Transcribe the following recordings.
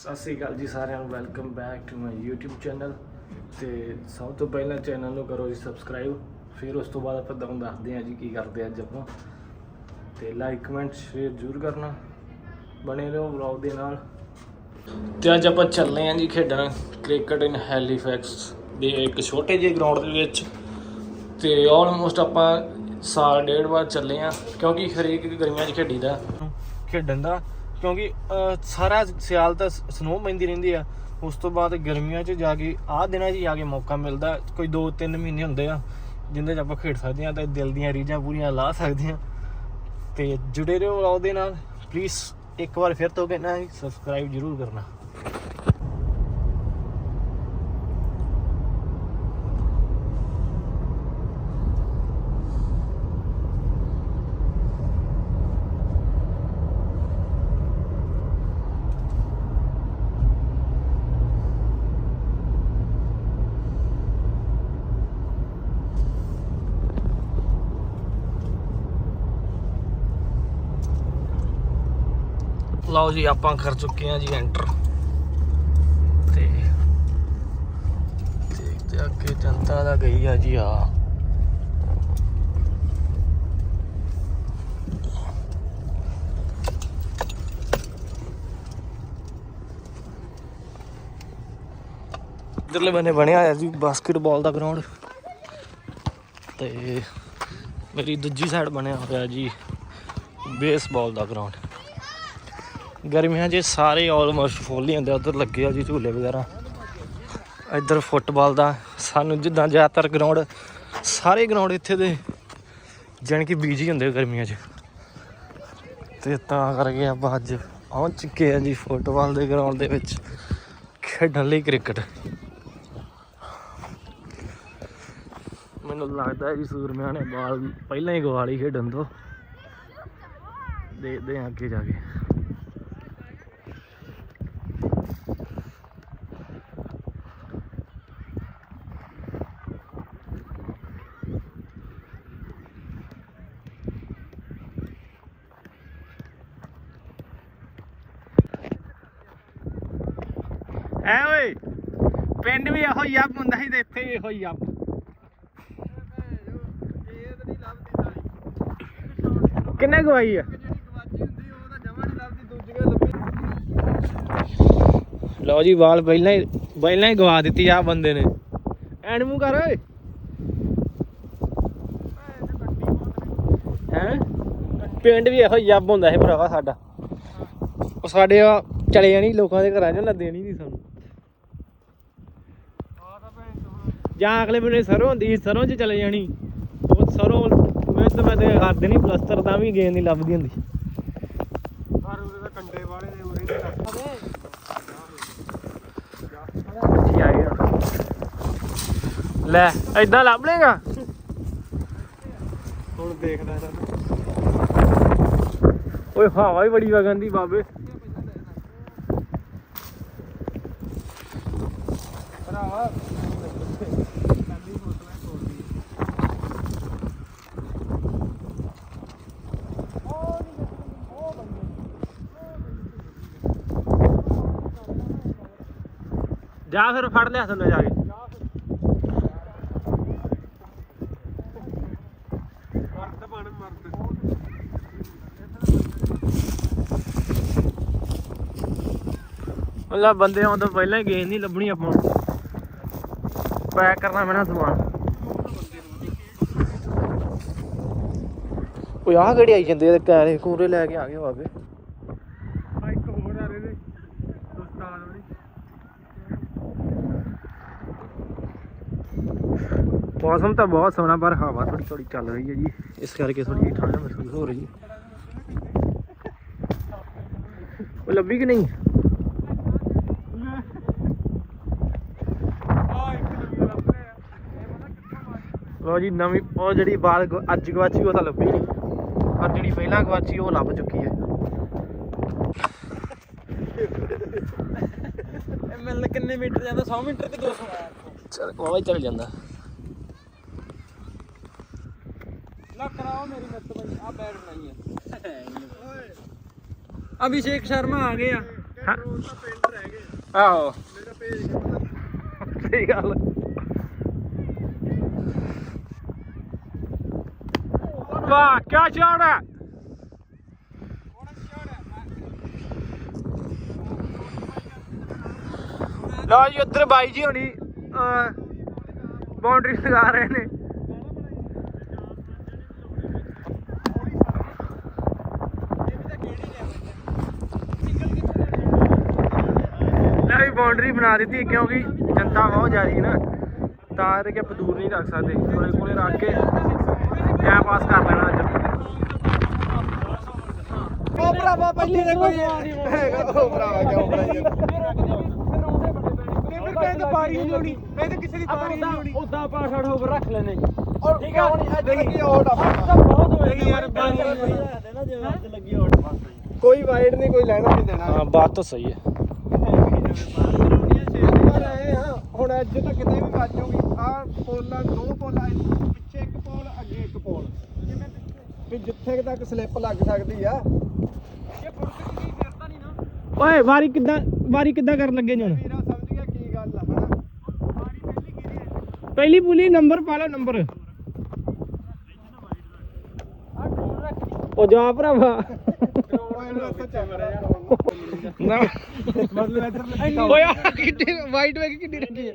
ਸਤਿ ਸ੍ਰੀ ਅਕਾਲ ਜੀ ਸਾਰਿਆਂ ਨੂੰ welcome back to my YouTube channel ਤੇ ਸਭ ਤੋਂ ਪਹਿਲਾਂ ਚੈਨਲ ਨੂੰ ਕਰੋ ਜੀ ਸਬਸਕ੍ਰਾਈਬ ਫਿਰ ਉਸ ਤੋਂ ਬਾਅਦ ਆਪਾਂ ਤੁਹਾਨੂੰ ਦੱਸਦੇ ਹਾਂ ਜੀ ਕੀ ਕਰਦੇ ਅੱਜ ਆਪਾਂ। ਤੇ ਲਾਈਕ ਕਮੈਂਟ ਸ਼ੇਅਰ ਜ਼ਰੂਰ ਕਰਨਾ, ਬਣੇ ਰਹੋ ਵਲੌਗ ਦੇ ਨਾਲ। ਤੇ ਅੱਜ ਆਪਾਂ ਚੱਲੇ ਹਾਂ ਜੀ ਖੇਡਣ ਕ੍ਰਿਕਟ ਇਨ ਹੈਲੀਫੈਕਸ ਦੇ ਇੱਕ ਛੋਟੇ ਜਿਹੇ ਗਰਾਊਂਡ ਦੇ ਵਿੱਚ। ਤੇ ਆਲਮੋਸਟ ਆਪਾਂ ਸਾਲ ਡੇਢ ਵਾਰ ਚੱਲੇ ਆ ਕਿਉਂਕਿ ਹਰੇਕ ਗਰਮੀਆਂ 'ਚ ਖੇਡੀਦਾ। ਖੇਡਣ ਦਾ ਕਿਉਂਕਿ ਸਾਰਾ ਸਿਆਲ ਤਾਂ ਸਨੋ ਪੈਂਦੀ ਰਹਿੰਦੀ ਆ। ਉਸ ਤੋਂ ਬਾਅਦ ਗਰਮੀਆਂ 'ਚ ਜਾ ਕੇ, ਆਹ ਦਿਨਾਂ 'ਚ ਜਾ ਕੇ ਮੌਕਾ ਮਿਲਦਾ। ਕੋਈ 2-3 ਮਹੀਨੇ ਹੁੰਦੇ ਆ, ਜਿੰਦੇ 'ਚ ਆਪਾਂ ਖੇਡ ਸਕਦੇ ਆ ਤੇ ਦਿਲ ਦੀਆਂ ਰੀਝਾਂ ਪੂਰੀਆਂ ਲਾ ਸਕਦੇ ਆ ਤੇ ਜੁੜੇ ਰਹੋ ਉਹਦੇ ਨਾਲ। ਪਲੀਜ਼ ਇੱਕ ਵਾਰ ਫਿਰ ਤੋਂ ਕਹਿਣਾ ਸਬਸਕ੍ਰਾਈਬ ਜ਼ਰੂਰ ਕਰਨਾ। ਲਓ ਜੀ, ਆਪਾਂ ਕਰ ਚੁੱਕੇ ਹਾਂ ਜੀ ਐਂਟਰ ਤੇ ਦੇਖਦੇ ਅੱਗੇ ਜਨਤਾ ਦਾ ਗਈ ਆ ਜੀ ਆ। ਇਧਰਲੇ ਬੰਨੇ ਬਣਿਆ ਹੋਇਆ ਜੀ ਬਾਸਕਟਬਾਲ ਦਾ ਗਰਾਊਂਡ ਤੇ ਮੇਰੀ ਦੂਜੀ ਸਾਈਡ ਬਣਿਆ ਹੋਇਆ ਜੀ ਬੇਸਬਾਲ ਦਾ ਗਰਾਊਂਡ ਗਰਮੀਆਂ 'ਚ ਸਾਰੇ ਆਲਮੋਸਟ ਫੁੱਲ ਹੀ ਹੁੰਦੇ ਆ, ਉੱਧਰ ਲੱਗੇ ਆ ਜੀ ਝੂਲੇ ਵਗੈਰਾ। ਇੱਧਰ ਫੁੱਟਬਾਲ ਦਾ ਸਾਨੂੰ ਜਿੱਦਾਂ ਜ਼ਿਆਦਾਤਰ ਗਰਾਊਂਡ ਸਾਰੇ ਗਰਾਊਂਡ ਇੱਥੇ ਦੇ ਜਾਣੀ ਕਿ ਬੀਜੀ ਹੁੰਦੇ ਗਰਮੀਆਂ 'ਚ। ਤੇ ਤਾਂ ਕਰਕੇ ਆਪਾਂ ਅੱਜ ਪਹੁੰਚ ਚੁੱਕੇ ਆ ਜੀ ਫੁੱਟਬਾਲ ਦੇ ਗਰਾਊਂਡ ਦੇ ਵਿੱਚ ਖੇਡਣ ਲਈ ਕ੍ਰਿਕਟ ਮੈਨੂੰ ਲੱਗਦਾ ਜੀ ਸੂਰਮਿਆਂ ਨੇ ਬਾਲ ਪਹਿਲਾਂ ਹੀ ਗਵਾ ਲਈ ਖੇਡਣ ਤੋਂ। ਦੇਖਦੇ ਹਾਂ ਅੱਗੇ ਜਾ ਕੇ। ਐ ਓਏ, ਪਿੰਡ ਵੀ ਇਹੋ ਹੀ ਅੱਬ ਹੁੰਦਾ ਸੀ ਤੇ ਇੱਥੇ ਵੀ ਇਹੋ ਹੀ ਅੱਬ ਕਿੰਨੇ ਗਵਾਈ ਆ? ਲਓ ਜੀ, ਵਾਲ ਪਹਿਲਾਂ ਹੀ ਪਹਿਲਾਂ ਹੀ ਗਵਾ ਦਿੱਤੀ ਆ ਬੰਦੇ ਨੇ। ਐਨ ਮੂੰਹ ਕਰ ਓਏ। ਹੈ? ਪਿੰਡ ਵੀ ਇਹੋ ਹੀ ਹੁੰਦਾ ਸੀ ਭਰਾਵਾ ਸਾਡਾ। ਉਹ ਸਾਡੇ ਆ ਚਲੇ ਜਾਣੀ, ਲੋਕਾਂ ਦੇ ਘਰਾਂ 'ਚ ਨਾ ਦੇਣੀ ਨਹੀਂ ਸਾਨੂੰ। ਜਾਂ ਅਗਲੇ ਬੰਨੇ ਸਰੋਂ ਹੁੰਦੀ ਸੀ, ਸਰੋਂ 'ਚ ਚਲੇ ਜਾਣੀ। ਉਹ ਸਰੋਂ ਮੈਂ ਤਾਂ ਮੈਂ ਤੇ ਕਰ ਦੇਣੀ ਪਲਸਤਰ ਤਾਂ ਵੀ ਗੇਂਦ ਨਹੀਂ ਲੱਭਦੀ ਹੁੰਦੀ। ਜੀ ਆ ਗਿਆ ਲੈ ਐਦਾਂ ਲੱਭ ਲੇਗਾ ਹੁਣ ਦੇਖਦਾ ਇਹਨਾਂ ਓਏ ਹਵਾ ਵੀ ਬੜੀ ਵਗਣ ਦੀ ਬਾਬੇ। ਭਰਾਵਾ ਜਾ ਫਿਰ ਫੜ ਲਿਆ ਥੱਲੇ ਜਾ ਕੇ। ਮਰਦ ਬਣ ਮਰਦ ਮਤਲਬ ਬੰਦੇ ਆਉਣ ਤੋਂ ਪਹਿਲਾਂ ਹੀ ਗੇਂਦ ਨਹੀਂ ਲੱਭਣੀ ਆਪਾਂ ਪੈਕ ਕਰਨਾ ਪੈਣਾ ਸਮਾਨ। ਓਏ ਆਹ ਕਿਹੜੀ ਆਈ ਜਾਂਦੇ ਆ? ਕੈਰੇ ਕੂਰੇ ਲੈ ਕੇ ਆ ਗਏ ਬਾਬੇ ਆ ਇੱਕ ਹੋਰ ਆ ਰਹੇ ਨੇ ਦੋਸਤਾਨ ਵਾਲੀ। ਮੌਸਮ ਤਾਂ ਬਹੁਤ ਸੋਹਣਾ, ਪਰ ਹਵਾ ਥੋੜੀ ਥੋੜੀ ਚੱਲ ਰਹੀ ਹੈ ਜੀ। ਇਸ ਕਰਕੇ ਥੋੜੀ ਜਿਹੀ ਠੰਡ ਮਹਿਸੂਸ ਹੋ ਰਹੀ ਹੈ। ਉਹ ਲੱਭੀ ਕਿ ਨਹੀਂ? ਨਵੀਂ ਲੋ ਜੀ, ਨਵੀਂ ਉਹ ਜਿਹੜੀ ਬਾਲ ਅੱਜ ਗਵਾਚੀ ਉਹ ਤਾਂ ਲੱਭੀ ਨਹੀਂ। ਪਰ ਜਿਹੜੀ ਪਹਿਲਾਂ ਗਵਾਚੀ ਉਹ ਲੱਭ ਚੁੱਕੀ ਹੈ। ਇਹ ਮਿਲ ਕਿੰਨੇ ਮੀਟਰ ਜਾਂਦਾ 100 ਮੀਟਰ ਕਿ 200 ਚਲ ਵਾਵਾ ਹੀ ਚੱਲ ਜਾਂਦਾ। ਨਾ ਕਰਾਓ ਮੇਰੀ ਮਿੱਤ ਬਈ ਆ ਬੈਟ ਬਣਾਈ ਆ। ਅਭਿਸ਼ੇਕ ਸ਼ਰਮਾ ਆ ਗਏ ਆ। ਕੰਟਰੋਲ ਤਾਂ ਪਿੰਡ ਰਹਿ ਗਏ। ਆਹੋ। ਮੇਰਾ ਪਤਾ ਸਹੀ ਗੱਲ। ਵਾਹ ਕੀ ਸ਼ਾਟ ਹੈ ਲਓ ਜੀ ਉੱਧਰ ਬਾਈ ਜੀ ਹੋਣੀ। ਬਾਉਂਡਰੀ ਲਗਾ ਰਹੇ ਨੇ। ਲੈ ਵੀ ਬਾਉਂਡਰੀ ਬਣਾ ਦਿੱਤੀ ਕਿਉਂਕਿ ਜਨਤਾ ਬਹੁਤ ਜ਼ਿਆਦੀ ਹੈ ਨਾ। ਤਾਂ ਇਹਦੇ ਕਿ ਆਪਾਂ ਦੂਰ ਨਹੀਂ ਰੱਖ ਸਕਦੇ। ਕੋਲੇ ਕੋਲੇ ਰੱਖ ਕੇ ਟਾਈਮ ਪਾਸ ਕਰ ਲੈਣਾ ਅੱਜ। ਉਹ ਭਰਾਵਾ ਪਹਿਲੀ ਦੇ ਕੋਈ ਹੈਗਾ ਉਹ ਭਰਾਵਾ ਕਿਉਂ ਬਣਾਈ ਫਿਰ ਕਹਿੰਦੇ ਬਾਰੀ ਨਹੀਂ ਹੋਣੀ। ਕਹਿੰਦੇ ਕਿਸੇ ਦੀ ਬਾਰੀ ਨਹੀਂ ਹੋਣੀ। ਉਦਾਂ ਆਪਾਂ ਛੱਡ ਹੋਵਰ ਰੱਖ ਲੈਨੇ ਜੀ। ਠੀਕ ਆ? ਹੁਣ ਅੱਜ ਲੱਗੀ ਆਊਟ ਆ ਤਾਂ ਬਹੁਤ ਹੋਏ ਨਹੀਂ ਯਾਰ ਬਾਰੀ ਨਹੀਂ ਨਾ ਜਿਵੇਂ ਅੱਜ ਲੱਗੀ ਆਊਟ ਕੋਈ ਵਾਈਡ ਨਹੀਂ ਕੋਈ ਲੈਣਾ ਨਹੀਂ ਦੇਣਾ। ਹਾਂ ਬਾਤ ਤਾਂ ਸਹੀ ਹੈ। ਹੁਣ ਅੱਜ ਤਾਂ ਕਿਤੇ ਵੀ ਵੱਜੂਗੀ ਆ ਪੋਲਾਂ ਦੋ ਪੋਲਾਂ ਪਿੱਛੇ ਇੱਕ ਪੋਲ ਅੱਗੇ ਇੱਕ ਪੋਲ। ਵੀ ਜਿੱਥੇ ਤੱਕ ਸਲਿੱਪ ਲੱਗ ਸਕਦੀ ਆ। ਓਏ ਵਾਰੀ ਕਿੱਦਾਂ ਵਾਰੀ ਕਿੱਦਾਂ ਕਰਨ ਲੱਗੇ ਜੀ ਹੁਣ ਵੀਰਾ ਸਮਝ ਗਿਆ ਕੀ ਗੱਲ ਆ ਹਨਾ ਪਹਿਲੀ ਪੁਲੀ ਨੰਬਰ ਪਾ ਲਓ ਨੰਬਰ। ਉਹ ਜਾ ਭਰਾਵਾ। ਓਏ ਆਹ ਕਿੱਡੀ ਵਾਈਟ ਵੇਖ ਕਿੱਡੀ ਰੱਖੀ ਹੈ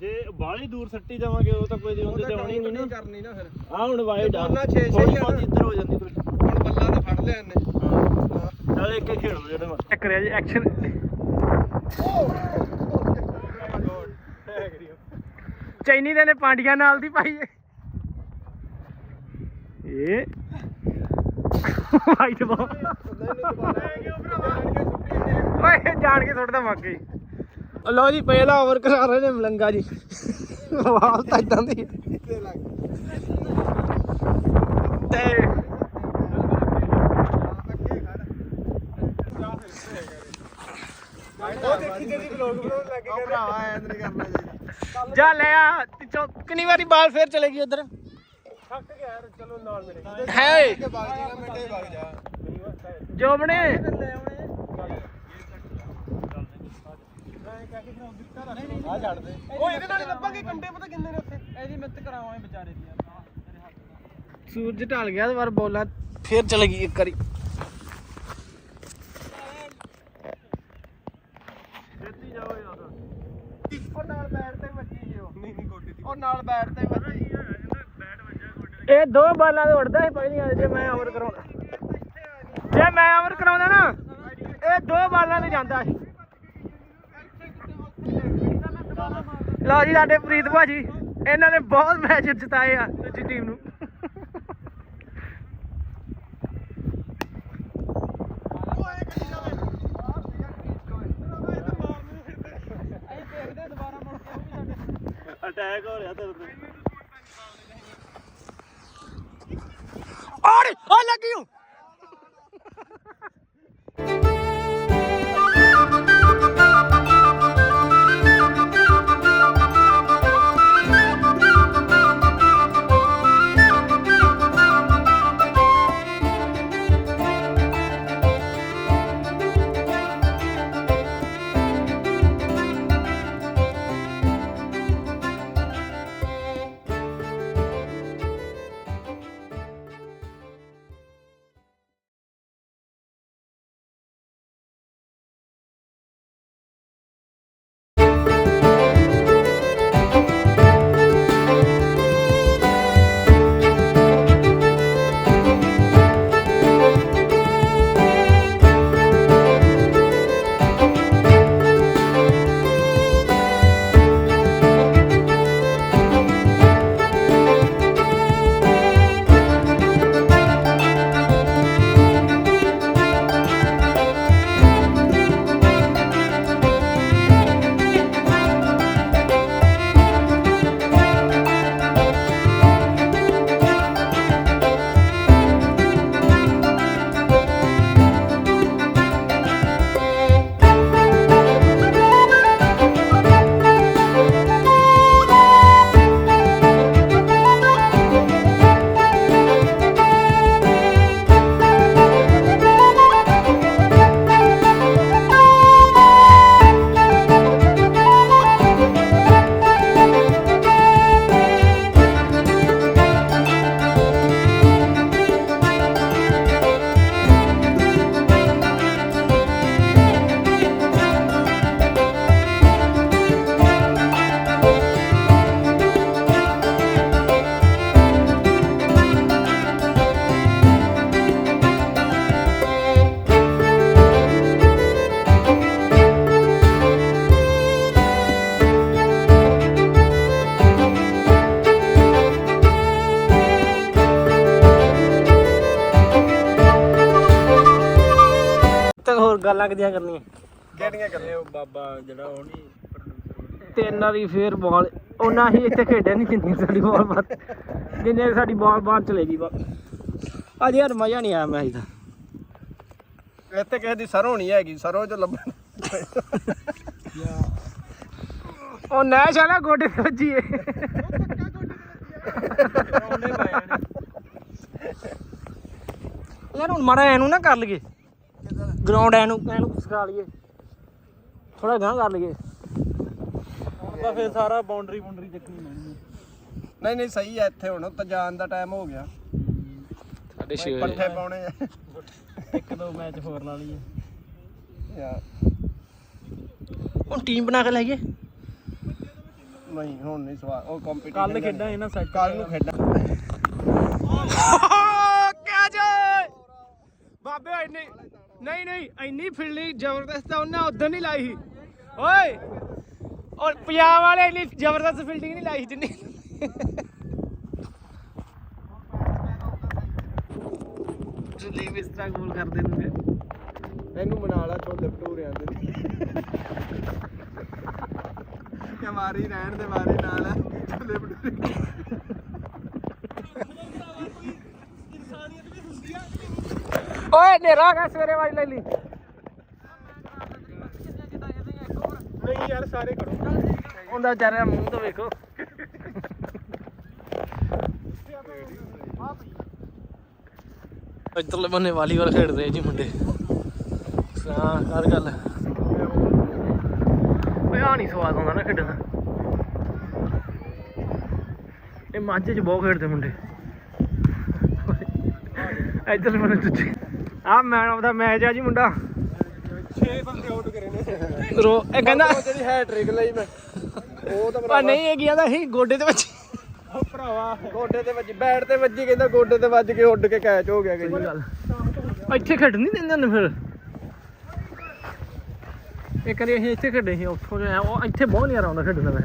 ਜੇ ਬਾਹਲੀ ਦੂਰ ਸੱਟੀ ਜਾਵਾਂਗੇ ਉਹ ਤਾਂ ਕੋਈ ਦੇ ਹੁੰਦੇ ਤੇ ਆਉਣੀ ਨਹੀਂ ਨਾ। ਕਰਨੀ ਨਾ ਫਿਰ। ਆ ਹੁਣ ਵਾਈਡ ਆ। ਥੋੜੀ। ਬਹੁਤੀ ਇੱਧਰ ਹੋ ਜਾਂਦੀ ਕੋਈ ਹੁਣ ਬੱਲਾ ਤੇ ਫੜ ਲਿਆ ਇਹਨੇ। ਚੱਲ ਇੱਕ ਹੀ ਖੇਡ ਲਓ ਜਿਹੜੇ ਮਰ ਚੈੱਕ ਕਰਿਆ ਜੀ ਐਕਸ਼ਨ ਚੈਨੀ ਦੇ ਨੇ ਪਾਂਡੀਆਂ ਨਾਲ ਦੀ ਪਾਈ ਏ ਇਹ। ਵਾਈਟ ਬੋ ਓਏ ਜਾਣ ਕੇ ਸੁੱਟਦਾ ਮੱਕੇ ਲਓ ਜੀ ਪਹਿਲਾ ਓਵਰ ਕਰਾ ਰਹੇ ਨੇ ਮਲੰਗਾ ਜੀ। ਵਾਲ ਤਾਂ ਇਦਾਂ ਦੀ ਤੇ ਉਹ ਦੇਖੀ ਜਿਹੜੀ ਵਲੌਗ ਬਣਾਉਣ ਲੱਗ ਗਿਆ ਭਰਾਵਾ ਐਂ ਨਹੀਂ ਕਰਨਾ ਚਾਹੀਦਾ ਜਾ ਲੈ ਆ ਪਿੱਛੋਂ ਕਿੰਨੀ ਵਾਰੀ ਬਾਲ ਫੇਰ ਚਲੇਗੀ ਉਧਰ? ਥੱਕ ਗਿਆ ਯਾਰ ਚਲੋ ਨਾਲ ਮੇਰੇ ਹੈ ਕਿ ਬਾਗ ਜੀ ਨਾ ਮਿੰਟੇ ਬਾਗ ਜਾ ਜੋਬਣੇ ਆ ਛੱਡ ਦੇ। ਉਹ ਇਹਦੇ ਨਾਲ ਹੀ ਲੱਭਾਂਗੇ ਕੰਡੇ ਪਤਾ ਕਿੰਨੇ ਨੇ ਉੱਥੇ? ਇਹਦੀ ਮਿੱਤ ਕਰਾਵਾਂਗੇ ਵਿਚਾਰੇ ਦੀ ਸੂਰਜ ਢਲ ਗਿਆ ਤੇ ਵਾਰ ਬੋਲਾ ਫੇਰ ਚਲੇਗੀ ਇੱਕ ਵਾਰੀ ਛੇਤੀ ਜਾਓ ਯਾਰ ਉਹ ਨਾਲ ਬੈਟ ਤੇ ਵੱਜੀ ਸੀ ਉਹ ਨਹੀਂ ਨਹੀਂ ਗੋਡੇ ਦੀ ਉਹ ਨਾਲ ਬੈਟ ਤੇ ਵੱਜੀ ਇਹ ਦੋ ਬਾਲਾਂ ਤੇ ਉੜਦਾ ਸੀ ਪਹਿਲੀਆਂ ਜੇ ਮੈਂ ਓਵਰ ਕਰਾਉਂਦਾ ਜੇ ਮੈਂ ਓਵਰ ਕਰਾਉਂਦਾ ਨਾ, ਇਹ ਦੋ ਬਾਲਾਂ ਤੇ ਜਾਂਦਾ ਸੀ। ਲਓ ਜੀ ਸਾਡੇ ਪ੍ਰੀਤ ਭਾਜੀ, ਇਹਨਾਂ ਨੇ ਬਹੁਤ ਮੈਚ ਜਿਤਾਏ ਆ ਦੂਜੀ ਟੀਮ ਨੂੰ। ਅਟੈਕ ਹੋ ਰਿਹਾ ਤੇਰੇ ਤੇ। ਔਰ ਉਹ ਕਿੰਨਾ ਕਿਦੀਆਂ ਕਰਨੀਆਂ। ਕਿਹੜੀਆਂ ਗੱਲਾਂ ਉਹ ਬਾਬਾ ਜਿਹੜਾ ਉਹ ਨਹੀਂ ਤਿੰਨ ਵਾਰੀ ਫੇਰ ਬਾਲ ਉਹਨਾਂ ਹੀ ਇੱਥੇ ਖੇਡਿਆ ਨਹੀਂ ਜਿੰਨੀ ਸਾਡੀ ਬਾਲ ਬਾਤ ਜਿੰਨੇ ਸਾਡੀ ਬਾਲ ਬਾਹਰ ਚਲੇ ਗਈ ਬਾ ਅੱਜ ਯਾਰ ਮਜ਼ਾ ਨਹੀਂ ਆਇਆ ਮੈਚ ਦਾ। ਇੱਥੇ ਕਿਸੇ ਦੀ ਸਰੋਂ ਨਹੀਂ ਹੈਗੀ ਸਰੋਂ ਚ ਲੱਭਣ। ਉਹ ਨੈਸ਼ ਵਾਲਾ ਗੋਡੇ ਤੇ ਵੱਜੀ ਏ ਨੇ। ਯਾਰ ਹੁਣ ਮਾੜਾ ਐਨੂੰ ਨਾ ਕਰ ਲਈਏ। ਗਰਾਊਂਡ ਐਨੂੰ ਐਨੂੰ ਸਿਖਾ ਲਈਏ। ਥੋੜਾ ਗਾਂ ਕਰ ਲਈਏ। ਹੁਣ ਤਾਂ ਫਿਰ ਸਾਰਾ ਬਾਉਂਡਰੀ ਬਾਉਂਡਰੀ ਚੱਕਣੀ ਪੈਣੀ ਨਹੀਂ ਨਹੀਂ ਸਹੀ ਹੈ ਇੱਥੇ ਹੁਣ ਤਾਂ ਜਾਣ ਦਾ ਟਾਈਮ ਹੋ ਗਿਆ। ਸਾਡੇ ਪੱਠੇ ਪਾਉਣੇ ਆ। ਇੱਕ ਦੋ ਮੈਚ ਹੋਰ ਲਾ ਲਈਏ। ਯਾਰ। ਹੁਣ ਟੀਮ ਬਣਾ ਕੇ ਲਾਈਏ ਨਹੀਂ ਹੁਣ ਨਹੀਂ ਸਵਾਲ ਉਹ ਕੰਪੀਟੀਸ਼ਨ ਕੱਲ ਖੇਡਾਂ ਇਹਨਾਂ ਸੈੱਟ ਕੱਲ ਨੂੰ ਖੇਡਾਂ। ਕਿਆ ਜੇ! ਬਾਬੇ ਇੰਨੀ ਨਹੀਂ ਨਹੀਂ ਇੰਨੀ ਫੀਲਡਿੰਗ ਜ਼ਬਰਦਸਤ ਆ ਉਹਨਾਂ ਉਦੋਂ ਨਹੀਂ ਲਾਈ ਸੀ। ਓਏ ਔਰ ਪੰਜਾਬ ਵਾਲੇ ਇੰਨੀ ਜ਼ਬਰਦਸਤ ਫੀਲਡਿੰਗ ਨਹੀਂ ਲਾਈ ਸੀ ਜਿੰਨੀ ਜੁਲੀ ਵੀ ਇਸ ਤਰ੍ਹਾਂ ਗੋਲ ਕਰ ਦਿੰਦੇ ਇਹਨੂੰ ਮਨਾ ਲਾ ਛੋਲੇ ਭਟੂਰਿਆਂ ਦੇ ਕਿ ਮਾਰੀ ਰਹਿਣ ਦੇ ਮਾਰੀ ਨਾਲ ਛੋਲੇ ਭਟੂਰੇ ਓਏ ਨੇਰਾ ਕਾ ਸਵੇਰੇ ਵਾਜ ਲੈ ਲਈ। ਨਹੀਂ ਯਾਰ ਸਾਰੇ ਕਰੋ। ਉਹਦਾ ਵਿਚਾਰੇ ਦਾ ਮੂੰਹ ਤਾਂ ਵੇਖੋ। ਇੱਧਰਲੇ ਬੰਨੇ ਵਾਲੀਬਾਲ ਖੇਡਦੇ ਆ ਜੀ ਮੁੰਡੇ। ਹਾਂ ਕਰ ਗੱਲ। ਓਏ ਆ ਨਹੀਂ ਸਵਾਦ ਆਉਂਦਾ ਨਾ ਖੇਡਣ ਦਾ। ਇਹ ਮਾਝੇ ਚ ਬਹੁਤ ਖੇਡਦੇ ਮੁੰਡੇ। ਇੱਧਰਲੇ ਬੰਨੇ ਦੂਜੇ। ਆ ਮੈਨ ਆਫ ਦਾ ਮੈਚ ਆ ਜੀ ਮੁੰਡਾ। 6 ਬੰਦੇ ਆਊਟ ਕਰੇ ਨੇ। ਰੋ ਇਹ ਕਹਿੰਦਾ ਜਿਹੜੀ ਹੈ ਟ੍ਰਿਕ ਲਈ ਮੈਂ। ਉਹ ਤਾਂ ਆ ਨਹੀਂ ਇਹ ਤਾਂ ਸੀ? ਗੋਡੇ ਦੇ ਵਿੱਚ ਉਹ ਭਰਾਵਾ ਗੋਡੇ ਤੇ ਵੱਜੀ ਬੈਟ ਤੇ ਵੱਜੀ ਕਹਿੰਦਾ ਗੋਡੇ ਤੇ ਵੱਜ ਕੇ ਉੱਡ ਕੇ ਕੈਚ ਹੋ ਗਿਆ ਕਹਿੰਦਾ। ਗੱਲ। ਇੱਥੇ ਖੇਡ ਨਹੀਂ ਦਿੰਦੇ ਨੇ ਫਿਰ। ਇੱਕ ਵਾਰੀ ਅਸੀਂ ਇੱਥੇ ਖੇਡੇ ਸੀ ਉੱਥੋਂ ਜਿਹਾ ਉਹ ਇੱਥੇ ਬਹੁਤ ਨਹੀਂ ਆਉਂਦਾ ਖੇਡਣ ਦਾ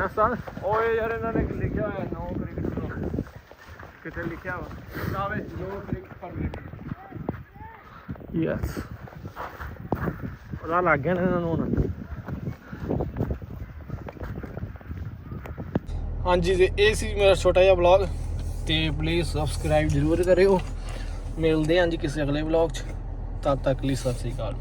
ਹਾਂ ਸਾਲ? ਓਏ ਯਾਰ ਇਹਨਾਂ ਨੇ ਲਿਖਿਆ ਹੋਇਆ ਨੋ ਕ੍ਰਿਕਟ ਕਿੱਥੇ ਲਿਖਿਆ ਵਾ? ਆਵੇ ਨੋ ਕ੍ਰਿਕਟ ਪਰ ਯੈਸ ਪਤਾ ਲੱਗ ਗਿਆ ਨਾ ਇਹਨਾਂ ਨੂੰ ਹੁਣ। ਹਾਂਜੀ ਤੇ ਇਹ ਸੀ ਮੇਰਾ ਛੋਟਾ ਜਿਹਾ ਵਲੌਗ ਤੇ ਪਲੀਜ਼ ਸਬਸਕ੍ਰਾਈਬ ਜ਼ਰੂਰ ਕਰਿਓ। ਮਿਲਦੇ ਹਾਂ ਜੀ ਕਿਸੇ ਅਗਲੇ ਵਲੌਗ 'ਚ। ਤਦ ਤੱਕ ਲਈ ਸਤਿ ਸ੍ਰੀ ਅਕਾਲ।